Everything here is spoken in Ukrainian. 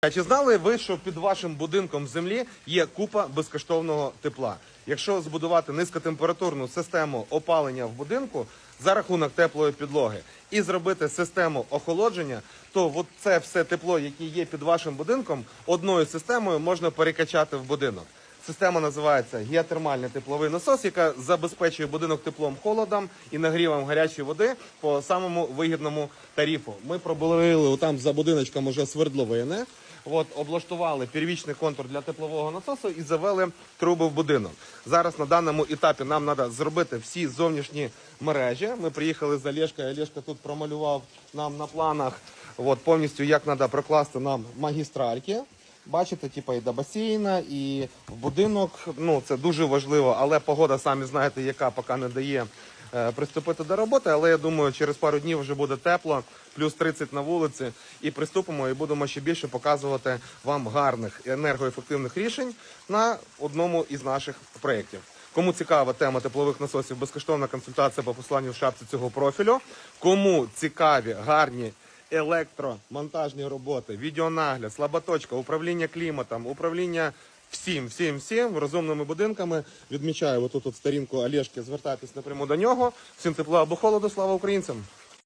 А чи знали ви, що під вашим будинком в землі є купа безкоштовного тепла? Якщо збудувати низькотемпературну систему опалення в будинку за рахунок теплої підлоги і зробити систему охолодження, то от це все тепло, яке є під вашим будинком, одною системою можна перекачати в будинок. Система називається геотермальний тепловий насос, яка забезпечує будинок теплом, холодом і нагрівом гарячої води по самому вигідному тарифу. Ми пробурили там за будиночком уже свердловини. От облаштували первічний контур для теплового насосу і завели труби в будинок. Зараз на даному етапі нам треба зробити всі зовнішні мережі. Ми приїхали з Олешкою, Олешка тут промалював нам на планах от, повністю, як треба прокласти нам магістральки. Бачите, типу, і до басейна, і в будинок. Ну це дуже важливо, але погода, самі знаєте, яка поки не дає е, приступити до роботи. Але я думаю, через пару днів вже буде тепло, плюс 30 на вулиці, і приступимо і будемо ще більше показувати вам гарних енергоефективних рішень на одному із наших проєктів. Кому цікава тема теплових насосів, безкоштовна консультація по посланню в шапці цього профілю. Кому цікаві гарні електромонтажні роботи, відеонагляд, слаботочка, управління кліматом, управління всім, всім, всім розумними будинками. Відмічаю отут от сторінку Олешки, звертайтесь напряму до нього. Всім тепла або холоду, слава українцям!